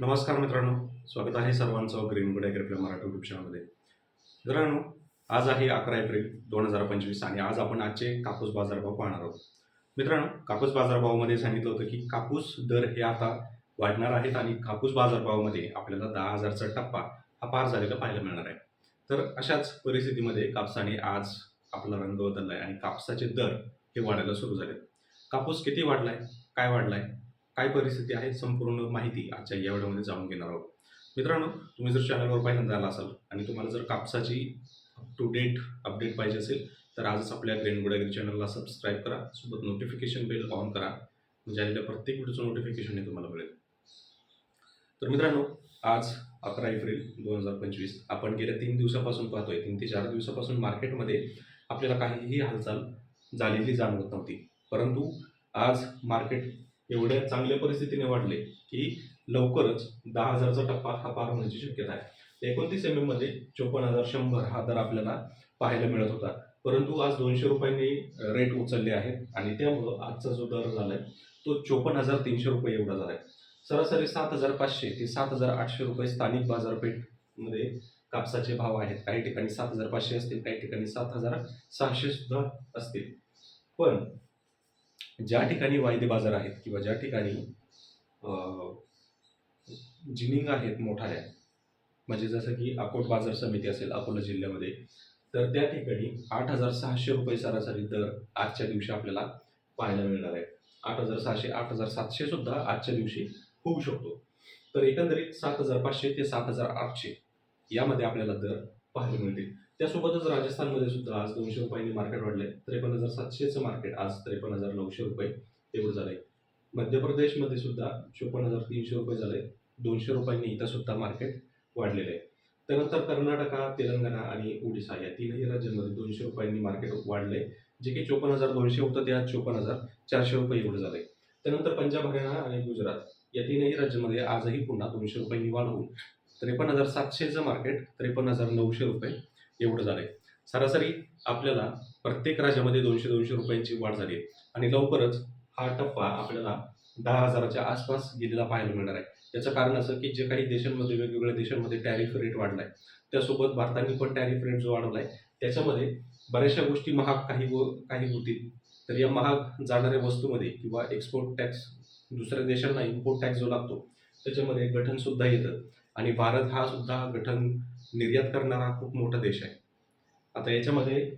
नमस्कार मित्रांनो स्वागत आहे सर्वांचं green good agri Marathi YouTube चॅनलमध्ये मित्रांनो आज आहे अकरा एप्रिल दोन हजार पंचवीस आणि आज आपण आजचे कापूस बाजारभाव पाहणार आहोत. मित्रांनो कापूस बाजारभावामध्ये सांगितलं होतं की कापूस दर हे आता वाढणार आहेत आणि कापूस बाजारभावामध्ये आपल्याला दहा हजारचा टप्पा हा पार झालेला पाहायला मिळणार आहे. तर अशाच परिस्थितीमध्ये कापसाने आज आपला रंग बदलला आहे आणि कापसाचे दर हे वाढायला सुरू झाले कापूस किती वाढलाय? काय वाढलाय? काय परिस्थिती आहे संपूर्ण माहिती आजच्या या व्हिडिओमध्ये जाणून घेणार आहोत. मित्रांनो तुम्ही जर चॅनलवर पहिल्यांदा आला असाल आणि तुम्हाला जर कापसाची अप टू डेट अपडेट पाहिजे असेल तर आजच आपल्या ग्रेन गुडागिरी चॅनलला सबस्क्राईब करा सोबत नोटिफिकेशन बेल ऑन करा म्हणजे आलेल्या प्रत्येक व्हिडिओचं नोटिफिकेशन हे तुम्हाला मिळेल. तर मित्रांनो आज अकरा एप्रिल दोन हजार पंचवीस आपण गेल्या तीन दिवसापासून पाहतोय तीन ते चार दिवसापासून मार्केटमध्ये आपल्याला काहीही हालचाल झालेली जाणवत नव्हती. परंतु आज मार्केट एवढ्या चांगल्या परिस्थितीने वाढले की लवकरच दहा हजारचा टप्पा हा पार होण्याची शक्यता आहे. एकोणतीस एम एममध्ये चोपन्न हजार शंभर हा दर आपल्याला पाहायला मिळत होता. परंतु आज दोनशे रुपयांनी रेट उचलले आहेत आणि त्यामुळं आजचा जो दर झाला आहे तो चोपन्न हजार तीनशे रुपये एवढा झाला आहे सरासरी सात हजार पाचशे ते सात हजार आठशे रुपये स्थानिक बाजारपेठमध्ये कापसाचे भाव आहेत. काही ठिकाणी सात हजार पाचशे असतील काही ठिकाणी सात हजार सहाशे सुद्धा असतील. पण ज्या ठिकाणी वायदे बाजार आहेत किंवा ज्या ठिकाणी जिनिंग आहेत मोठाल्या म्हणजे जसं की अकोट बाजार समिती असेल अकोला जिल्ह्यामध्ये तर त्या ठिकाणी आठ हजार सहाशे रुपये सरासरी दर आजच्या दिवशी आपल्याला पाहायला मिळणार आहे. आठ हजार सहाशे आठ हजार सातशे सुद्धा आजच्या दिवशी होऊ शकतो. तर एकंदरीत सात हजार पाचशे ते सात हजार आठशे यामध्ये आपल्याला दर पाहायला मिळतील. त्यासोबतच राजस्थानमध्ये सुद्धा आज दोनशे रुपयांनी मार्केट वाढले त्रेपन्न हजार सातशेचं मार्केट आज त्रेपन्न हजार नऊशे रुपये एवढं झालंय. मध्य प्रदेशमध्ये सुद्धा चोपन्न हजार तीनशे रुपये झाले दोनशे रुपयांनी इथं सुद्धा मार्केट वाढलेलं आहे. त्यानंतर कर्नाटका तेलंगणा आणि ओडिसा या तीनही राज्यांमध्ये दोनशे रुपयांनी मार्केट वाढले जे की चोपन्न हजार दोनशे होतं ते आज चोपन्न हजार चारशे रुपये एवढं झालंय. त्यानंतर पंजाब हरियाणा आणि गुजरात या तीनही राज्यांमध्ये आजही पुन्हा दोनशे रुपयांनी वाढ होऊन त्रेपन्न हजार सातशेचं मार्केट त्रेपन्न हजार नऊशे रुपये एवढं झालं आहे सरासरी आपल्याला प्रत्येक राज्यामध्ये दोनशे दोनशे रुपयांची वाढ झाली आहे. आणि लवकरच हा टप्पा आपल्याला दहा हजाराच्या आसपास गेलेला पाहायला मिळणार आहे. याचं कारण असं की जे काही देशांमध्ये वेगवेगळ्या देशांमध्ये टॅरिफ रेट वाढला आहे त्यासोबत भारताने पण टॅरिफ रेट जो आहे त्याच्यामध्ये बऱ्याचशा गोष्टी महाग काही व काही होतील. तर या महाग जाणाऱ्या वस्तूमध्ये किंवा एक्सपोर्ट टॅक्स दुसऱ्या देशांना इम्पोर्ट टॅक्स जो लागतो त्याच्यामध्ये गठनसुद्धा येतं. आणि भारत हा सुद्धा गठन निर्यात करणारा खूप मोठा देश आहे. आता याच्यामध्ये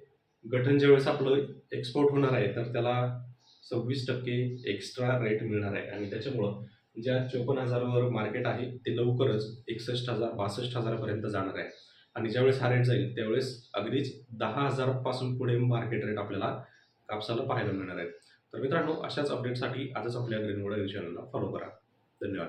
गठन ज्यावेळेस आपलं एक्सपोर्ट होणार आहे तर त्याला सव्वीस टक्के एक्स्ट्रा रेट मिळणार आहे. आणि त्याच्यामुळं ज्या चोपन्न हजारावर मार्केट आहे ते लवकरच एकसष्ट हजार बासष्ट हजारापर्यंत जाणार आहे. आणि ज्यावेळेस हा रेट जाईल त्यावेळेस अगदीच दहा हजारपासून पुढे मार्केट रेट आपल्याला कापसाला पाहायला मिळणार आहे. तर मित्रांनो अशाच अपडेटसाठी आजच आपल्या ग्रीनवड चॅनलला फॉलो करा. धन्यवाद.